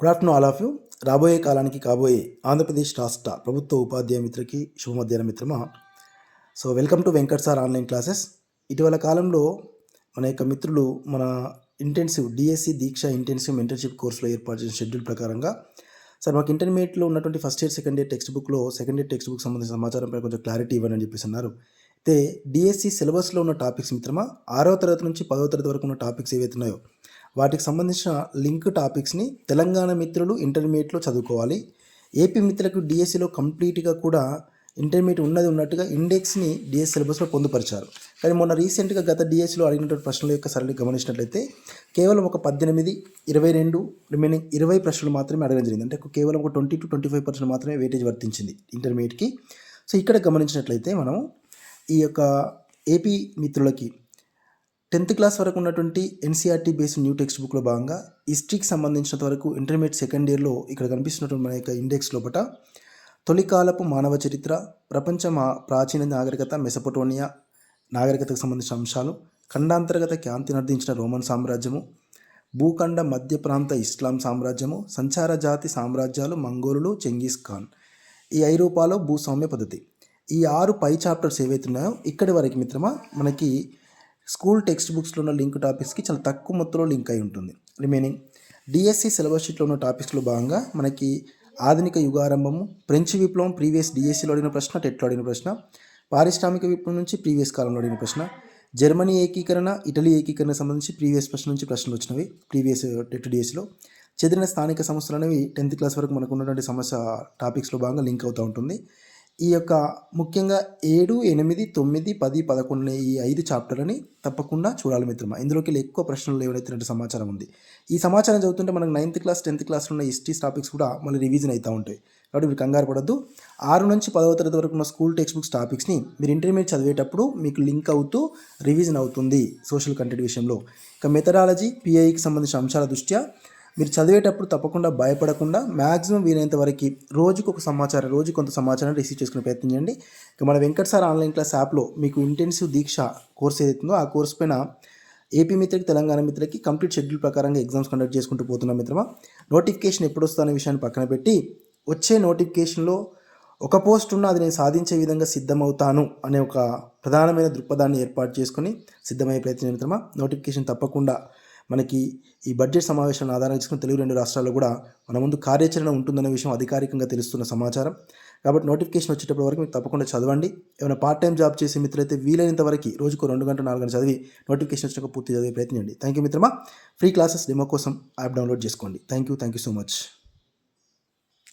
Good afternoon all of you రాబోయే కాలానికి కాబోయే ఆంధ్రప్రదేశ్ రాష్ట్ర ప్రభుత్వ ఉపాధ్యాయ మిత్రకి శుభ మధ్యాహ్నం మిత్రమా. So welcome to Venkat sir online classes. ఇటీవల కాలంలో మన యొక్క మిత్రులు మన intensive DSC Deeksha intensive mentorship కోర్సులో ఏర్పాటు చేసిన షెడ్యూల్ ప్రకారంగా సార్ మాకు ఇంటర్మీడియట్లో ఉన్నటువంటి first year second year text బుక్లో సెకండ్ ఇయర్ టెక్స్ట్ బుక్ సంబంధించిన సమాచారంపై కొంచెం క్లారిటీ ఇవ్వండి అని చెప్పేసి అన్నారు. అయితే డిఎస్సి సిలబస్లో ఉన్న టాపిక్స్ మిత్రమా ఆరో తరగతి నుంచి పదో తరగతి వరకు ఉన్న టాపిక్స్ ఏవైతే ఉన్నాయో వాటికి సంబంధించిన లింక్ టాపిక్స్ని తెలంగాణ మిత్రులు ఇంటర్మీడియట్లో చదువుకోవాలి. ఏపీ మిత్రులకు డిఎస్సిలో కంప్లీట్గా కూడా ఇంటర్మీడియట్ ఉన్నది ఉన్నట్టుగా ఇండెక్స్ని డిఎస్ సిలబస్లో పొందుపరిచారు. కానీ మొన్న రీసెంట్గా గత డిఎస్సిలో అడిగినటువంటి ప్రశ్నల యొక్క సరళి గమనించినట్లయితే కేవలం ఒక పద్దెనిమిది ఇరవై రెండు రిమైనింగ్ ఇరవై ప్రశ్నలు మాత్రమే అడగడం జరిగింది. అంటే కేవలం ఒక twenty two twenty five percent మాత్రమే వెయిటేజ్ వర్తించింది ఇంటర్మీడియట్కి. సో ఇక్కడ గమనించినట్లయితే మనం ఈ యొక్క ఏపీ మిత్రులకి టెన్త్ క్లాస్ వరకు ఉన్నటువంటి ఎన్సీఆర్టీ బేస్డ్ న్యూ టెక్స్ట్ బుక్లో భాగంగా హిస్టరీకి సంబంధించినంత వరకు ఇంటర్మీడియట్ సెకండ్ ఇయర్లో ఇక్కడ కనిపిస్తున్నటువంటి మన యొక్క ఇండెక్స్ లోపల తొలికాలపు మానవ చరిత్ర ప్రపంచ ప్రాచీన నాగరికత మెసపోటోనియా నాగరికతకు సంబంధించిన అంశాలు ఖండాంతర్గత క్యాంతి నర్దించిన రోమన్ సామ్రాజ్యము భూఖండ మధ్య ప్రాంత ఇస్లాం సామ్రాజ్యము సంచార జాతి సామ్రాజ్యాలు మంగోలులు చెంగీస్ ఖాన్. ఈ ఐరోపాలో భూస్వామ్య పద్ధతి. ఈ ఆరు పై చాప్టర్స్ ఏవైతే ఉన్నాయో ఇక్కడి వరకు మిత్రమా మనకి స్కూల్ టెక్స్ట్ బుక్స్లో ఉన్న లింక్ టాపిక్స్కి చాలా తక్కువ మొత్తంలో లింక్ అయి ఉంటుంది. రిమైనింగ్ డిఎస్సి సిలబస్ షీట్లో ఉన్న టాపిక్స్లో భాగంగా మనకి ఆధునిక యుగారంభము ఫ్రెంచ్ విప్లవం ప్రీవియస్ డిఎస్సిలో అడిగిన ప్రశ్న టెట్లో అడిగిన ప్రశ్న పారిశ్రామిక విప్లవం నుంచి ప్రీవియస్ కాలంలో అడిగిన ప్రశ్న జర్మనీ ఏకీకరణ ఇటలీ ఏకీకరణ సంబంధించి ప్రీవియస్ ప్రశ్న నుంచి ప్రశ్నలు వచ్చినవి ప్రీవియస్ టెట్ డిఎస్సిలో. చెదిరిన స్థానిక సమస్యలు అనేవి టెన్త్ క్లాస్ వరకు మనకు ఉన్నటువంటి సమస్య టాపిక్స్లో భాగంగా లింక్ అవుతూ ఉంటుంది. ఈ యొక్క ముఖ్యంగా ఏడు ఎనిమిది తొమ్మిది పది పదకొండు ఈ ఐదు చాప్టర్లని తప్పకుండా చూడాలి మిత్రమా. ఇందులోకి ఎక్కువ ప్రశ్నలు లేవనెత్తినట్టు సమాచారం ఉంది. ఈ సమాచారం చదువుతుంటే మనకు నైన్త్ క్లాస్ టెన్త్ క్లాస్లో ఉన్న హిస్టరీ టాపిక్స్ కూడా మళ్ళీ రివిజన్ అవుతూ ఉంటాయి. కాబట్టి మీరు కంగారు పడద్దు. ఆరు నుంచి పదవ తరగతి వరకు ఉన్న స్కూల్ టెక్స్ట్ బుక్స్ టాపిక్స్ని మీరు ఇంటర్మీడియట్ చదివేటప్పుడు మీకు లింక్ అవుతూ రివిజన్ అవుతుంది సోషల్ కంటెంట్ విషయంలో. ఇక మెథడాలజీ పిఐకి సంబంధించిన అంశాల దృష్ట్యా మీరు చదివేటప్పుడు తప్పకుండా భయపడకుండా మ్యాక్సిమం వీలైనంత వరకు రోజుకు ఒక సమాచారం రోజు కొంత సమాచారం రిసీవ్ చేసుకునే ప్రయత్నం చేయండి. ఇక మన వెంకట్ సార్ ఆన్లైన్ క్లాస్ యాప్లో మీకు ఇంటెన్సివ్ దీక్ష కోర్స్ ఏదైతుందో ఆ కోర్స్ పైన ఏపీ మిత్రకి తెలంగాణ మిత్రకి కంప్లీట్ షెడ్యూల్ ప్రకారంగా ఎగ్జామ్స్ కండక్ట్ చేసుకుంటూ పోతున్నాం మిత్రమా. నోటిఫికేషన్ ఎప్పుడు వస్తుందనే విషయాన్ని పక్కన పెట్టి వచ్చే నోటిఫికేషన్లో ఒక పోస్ట్ ఉన్న అది నేను సాధించే విధంగా సిద్ధమవుతాను అనే ఒక ప్రధానమైన దృక్పథాన్ని ఏర్పాటు చేసుకొని సిద్ధమయ్యే ప్రయత్నం మిత్రమా. నోటిఫికేషన్ తప్పకుండా మనకి ఈ బడ్జెట్ సమావేశాన్ని ఆధారం చేసుకుని తెలుగు రెండు రాష్ట్రాల్లో కూడా మన ముందు కార్యాచరణ ఉంటుందనే విషయం అధికారికంగా తెలుస్తున్న సమాచారం. కాబట్టి నోటిఫికేషన్ వచ్చేటప్పటి వరకు మీరు తప్పకుండా చదవండి. ఏమైనా పార్ట్ టైం జాబ్ చేసే మిత్రులైతే వీలైనంత వరకు రోజుకు రెండు గంటలు నాలుగు గంటలు చదివి నోటిఫికేషన్ వచ్చినాక పూర్తి చదివే ప్రయత్నం థ్యాంక్ యూ మిత్రమా. ఫ్రీ క్లాసెస్ డెమో కోసం యాప్ డౌన్లోడ్ చేసుకోండి. Thank you thank you so much